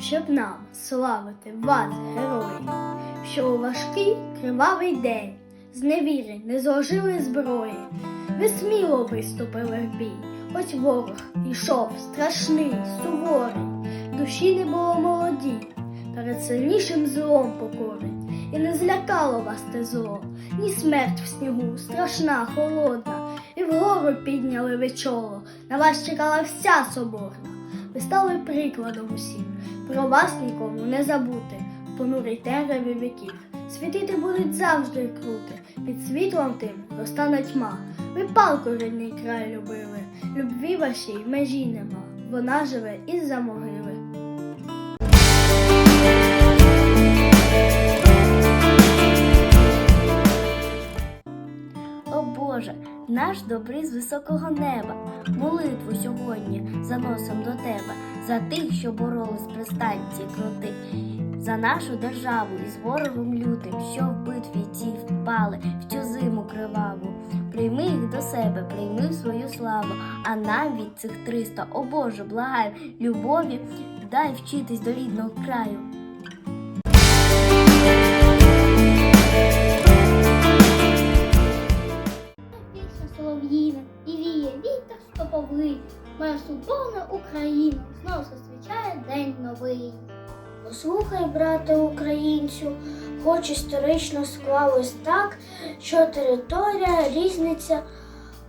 щоб нам славити вас, герої, що у важкий кривавий день з невіри не зложили зброї. Ви сміло виступили в бій, хоч ворог ішов страшний, суворий, душі не було молоді, перед сильнішим злом покорить, і не злякало вас те зло, ні смерть в снігу, страшна, холодна, і вгору підняли ви чоло, на вас чекала вся соборна. Ви стали прикладом усім, про вас нікому не забути, понурий тереві віків. Світити будуть завжди крути, під світлом тим розтане тьма. Ви палку рідний край любили, любві вашій межі нема, вона живе із-за могили. Наш добрий з високого неба, молитву сьогодні заносим до тебе, за тих, що боролись при станції крути, за нашу державу із ворогом лютим, що в битві ті впали в цю зиму криваву. Прийми їх до себе, прийми свою славу, а нам від цих триста, о Боже, благаю, любові, дай вчитись до рідного краю. Солов'їна, і віє вітер стоповий. Моя соборна Україна знов зустрічає день новий. Послухай, брате українцю, хоч історично склалось так, що територія різниця,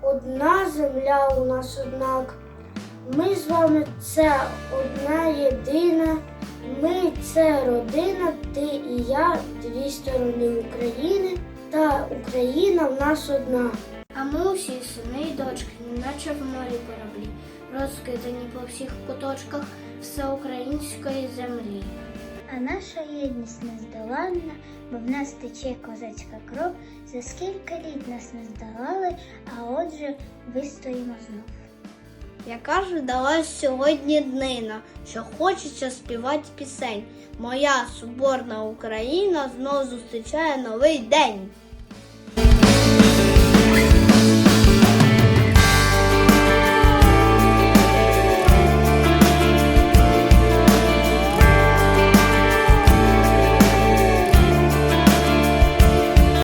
одна земля у нас однак. Ми з вами це одна єдина, ми це родина, ти і я, дві сторони України, та Україна в нас одна. А ми усі сини і дочки, наче в морі кораблі, розкидані по всіх куточках всеукраїнської землі. А наша єдність нездоланна, бо в нас тече козацька кров, за скільки літ нас не здолали, а отже вистоїмо знов. Яка ж далась сьогодні днина, що хочеться співати пісень. Моя соборна Україна знов зустрічає новий день.